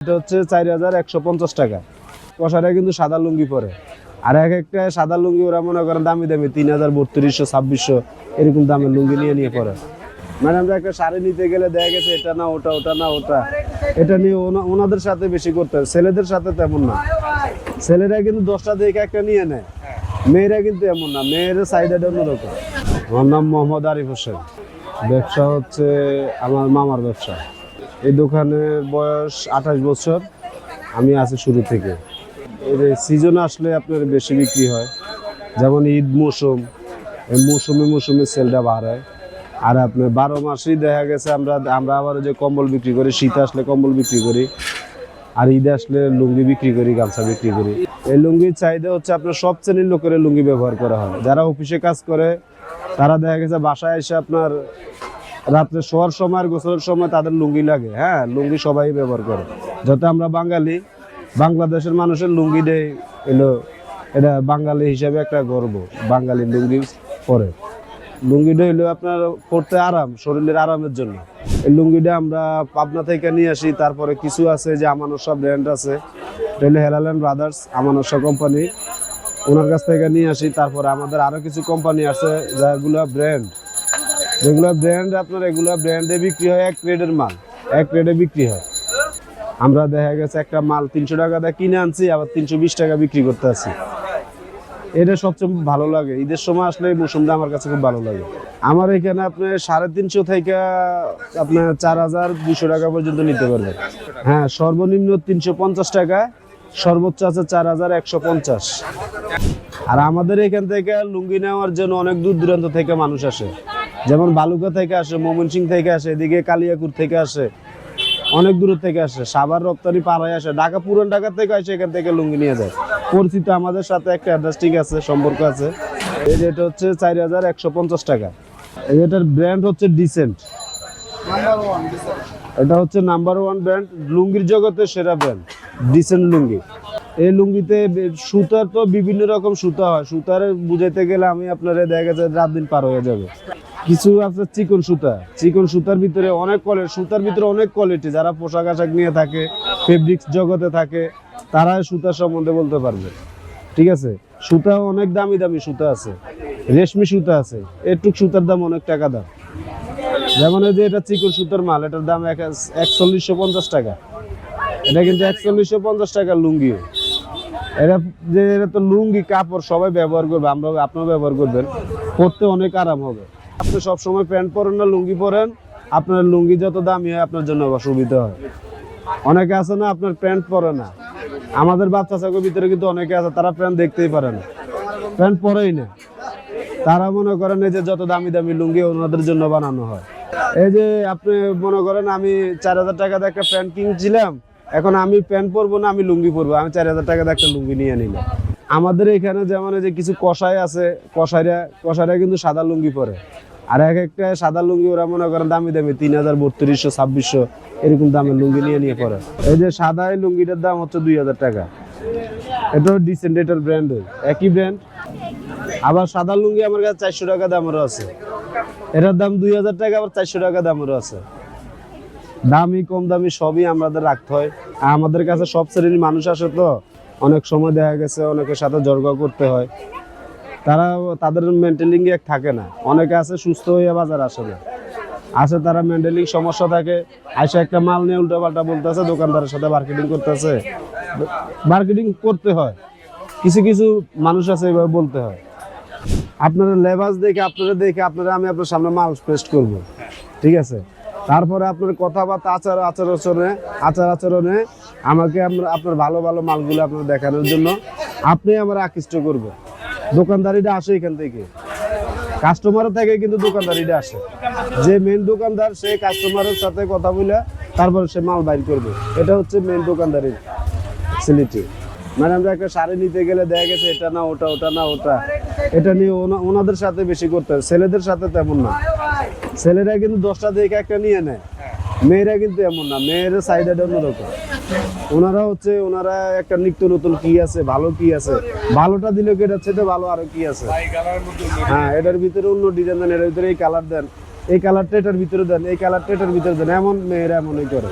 এটা হচ্ছে চার হাজার একশো পঞ্চাশ টাকা। কষাটা কিন্তু সাদা লুঙ্গি পরে। আর এক একটা সাদা লুঙ্গি ওরা মনে করেন দামি দামি, তিন হাজার, বত্রিশশো, ছাব্বিশশো, এরকম দামের লুঙ্গি নিয়ে নিয়ে পরে। আমরা একটা শাড়ি নিতে গেলে দেখা গেছে, এটা না, ওটা ওটা না, ওটা। এটা নিয়ে ওনা- ওনাদের সাথে বেশি করতে হয়, ছেলেদের সাথে তেমন না। ছেলেরা কিন্তু দশটা দেখে একটা নিয়ে নেয়, মেয়েরা কিন্তু এমন না, মেয়ের সাইডটা অন্যরকম। আমার নাম মোহাম্মদ আরিফ হোসেন। ব্যবসা হচ্ছে আমার মামার ব্যবসা। এই দোকানের বয়স আঠাশ বছর। আমি আছি শুরু থেকে। এর সিজন আসলে আপনার বেশি বিক্রি হয়। যেমন ঈদ মৌসুম, এই মৌসুমে মৌসুমে সেলটা বাড়ায়। আর আপনার বারো মাসেই দেখা গেছে আমরা আমরা আবার যে কম্বল বিক্রি করি, শীত আসলে কম্বল বিক্রি করি। আর ঈদ আসলে লুঙ্গি বিক্রি করি, গামছা বিক্রি করি। এই লুঙ্গির চাহিদা হচ্ছে আপনার সব শ্রেণির লোকের লুঙ্গি ব্যবহার করা হয়। যারা অফিসে কাজ করে, তারা দেখা গেছে বাসায় এসে আপনার রাত্রে শোয়ার সময় গোসলের সময় তাদের লুঙ্গি লাগে হ্যাঁ? লুঙ্গি সবাই ব্যবহার করে। যাতে আমরা বাঙালি, বাংলাদেশের মানুষের লুঙ্গি দেয় এলো, এটা বাঙালি হিসাবে একটা গর্ব, বাঙালি লুঙ্গি পরে। লুঙ্গিটা হইল আপনার পড়তে আরাম, শরীরের আরামের জন্য। এই লুঙ্গিটা আমরা পাবনা থেকে নিয়ে আসি, তারপরে কিছু আছে যে আমানসা ব্র্যান্ড আছে, এটা হলো হেলাল্যান্ড ব্রাদার্স আমানসা কোম্পানি ওনার কাছ থেকে নিয়ে আসি, তারপরে আমাদের আরও কিছু কোম্পানি আছে, যেগুলো ব্র্যান্ড যেগুলো ব্র্যান্ড আপনার, এগুলো ব্র্যান্ডে বিক্রি হয়, এক গ্রেডের মাল। এক গ্রেডে বিক্রি হয়। আমরা দেখা গেছে একটা মাল তিনশো টাকা দিয়ে কিনে আনছি, আবার তিনশো বিশ টাকা বিক্রি করতে আছি। এটা সবচেয়ে ভালো লাগে। ঈদের সময় আসলে এই মৌসুমটা আমার কাছে খুব ভালো লাগে। আমার এখানে আপনি সাড়ে তিনশো থেকে আপনার চার হাজার দুশো টাকা পর্যন্ত নিতে পারবেন। হ্যাঁ সর্বনিম্ন তিনশো পঞ্চাশ টাকা, সর্বোচ্চ আছে চার হাজার একশো পঞ্চাশ। আর আমাদের এখান থেকে লুঙ্গি নেওয়ার জন্য অনেক দূর দূরান্ত থেকে মানুষ আসে। যেমন বালুকা থেকে আসে ময়মনসিং থেকে আসে, এদিকে কালিয়াকুর থেকে আসে, অনেক দূর থেকে আসে, সাভার রপ্তানি পাড়ায় আসে, ঢাকা, পুরান ঢাকা থেকে আসে, এখান থেকে লুঙ্গি নিয়ে যায়। পরিচিত আমাদের সাথে একটা অ্যাড্রেস ঠিক আছে, সম্পর্ক আছে। এই রেট হচ্ছে চার হাজার একশো পঞ্চাশ টাকা। এটার ব্র্যান্ড হচ্ছে ডিসেন্ট এটা হচ্ছে নাম্বার ওয়ান ব্র্যান্ড লুঙ্গির জগতে সেরা ব্র্যান্ড ডিসেন্ট লুঙ্গি। এই লুঙ্গিতে সুতার তো বিভিন্ন রকম সুতা হয়। সুতার বুঝাইতে গেলে আমি আপনারা দেখা গেছে রাত দিন পার হয়ে যাবে। কিছু আছে চিকন সুতা। চিকন সুতার ভিতরে অনেক কোয়ালিটি সুতার ভিতরে অনেক কোয়ালিটি যারা পোশাক আশাক নিয়ে থাকে ফেব্রিক্স জগতে থাকে তারা সুতার সম্বন্ধে বলতে পারবে। ঠিক আছে? সুতা অনেক দামি দামি সুতা আছে। রেশমি সুতা আছে। এটুক সুতার দাম অনেক টাকা দাম। যেমন এই যে এটা চিকন সুতোর মাল, এটার দাম এক একচল্লিশশো পঞ্চাশ টাকা। এটা কিন্তু একচল্লিশশো পঞ্চাশ টাকা লুঙ্গি এটা যে এটা তো লুঙ্গি, কাপড় সবাই ব্যবহার করবে আমরা আপনারা ব্যবহার করবেন। পরতে অনেক আরাম হবে। আপনি সবসময় প্যান্ট পরেন না, লুঙ্গি পরেন। আপনার লুঙ্গি যত দামি হয়, আপনার জন্য সুবিধা হয়। অনেকে আছে না, আপনার প্যান্ট পরে না। আমাদের বাচ্চা চাকের ভিতরে কিন্তু অনেকে আছে, তারা প্যান্ট দেখতেই পারে না। প্যান্ট পরেই না। তারা মনে করেন এই যে যত দামি দামি লুঙ্গি ওনাদের জন্য বানানো হয়। এই যে আপনি মনে করেন আমি চার হাজার টাকা একটা প্যান্ট কিনছিলাম, এখন আমি প্যান্ট পরবো না, আমি লুঙ্গি পরবো। আমি চার হাজার টাকা একটা লুঙ্গি নিয়ে নিলাম। আমাদের এখানে যেমন যে কিছু কষাই আছে কষাইরা কষাইরা কিন্তু সাদা লুঙ্গি পরে। আর এক একটা সাদা লুঙ্গি ওরা মনে করেন দামি দামি, তিন হাজার, বত্রিশশো, ছাব্বিশশো, এরকম দামের লুঙ্গি নিয়ে নিয়ে পরে। এই যে সাদা লুঙ্গিটার দাম হচ্ছে দুই হাজার টাকা। এটা ডিসেন্ট এটার ব্র্যান্ড একই ব্র্যান্ড আবার সাদা লুঙ্গি আমার কাছে চারশো টাকা দামেরও আছে। এটার দাম দুই হাজার টাকা, আবার চারশো টাকা দামেরও আছে। দামি, কম দামি সবই আমাদের রাখতে হয়। আমাদের কাছে সব শ্রেণির মানুষ আসে তো, অনেক সময় দেখা গেছে অনেকের সাথে জর্গা করতে হয়। তারা তাদের মেন্টালিং এক থাকে না। অনেকে আছে সুস্থ হয়ে বাজার আসে না। আসে তারা মেন্টালিং সমস্যা থাকে। আসে একটা মাল নিয়ে উল্টো পাল্টা বলতেছে, দোকানদারের সাথে মার্কেটিং করতেছে। মার্কেটিং করতে হয়। কিছু কিছু মানুষ আছে এভাবে বলতে হয়। আপনারা লেবাস দেখে আপনারা দেখে আপনারা আমি আপনার সামনে মাল পেস্ট করব। ঠিক আছে? তারপরে আপনার কথাবার্তা, আচার আচার আচরণে আচার আচরণে আমাকে আমরা আপনার ভালো ভালো মালগুলো আপনার দেখানোর জন্য আপনি আমার আকৃষ্ট করবেন দোকানদারিটা আসে এখান থেকে। কাস্টমারের থেকে কিন্তু দোকানদারিটা আসে। যে মেন দোকানদার, সে কাস্টমারের সাথে কথা বলে তারপরে সে মাল বাইর করবে। এটা হচ্ছে মেন দোকানদারির ফ্যাসিলিটি মানে আমরা একটা শাড়ি নিতে গেলে দেখা গেছে এটা না, ওটা ওটা না, ওটা। এটা নিয়ে ওনাদের সাথে বেশি করতে হয়, ছেলেদের সাথে তেমন না। ছেলেরা কিন্তু দশটা দেখে একটা নিয়ে নেয়। মেয়েরা কিন্তু এমন না, মেয়ের সাইডটা অন্যরকম। ওনারা হচ্ছে, ওনারা একটা নিত্য নতুন কি আছে, ভালো কি আছে। ভালোটা দিলে কি এটা হচ্ছে ভালো আরও কি আছে? হ্যাঁ এটার ভিতরে অন্য ডিজাইন দেন, এটার ভিতরে এই কালার দেন। এই কালারটা এটার ভিতরে দেন, এই কালারটা এটার ভিতরে দেন, এমন মেয়েরা এমনই করে।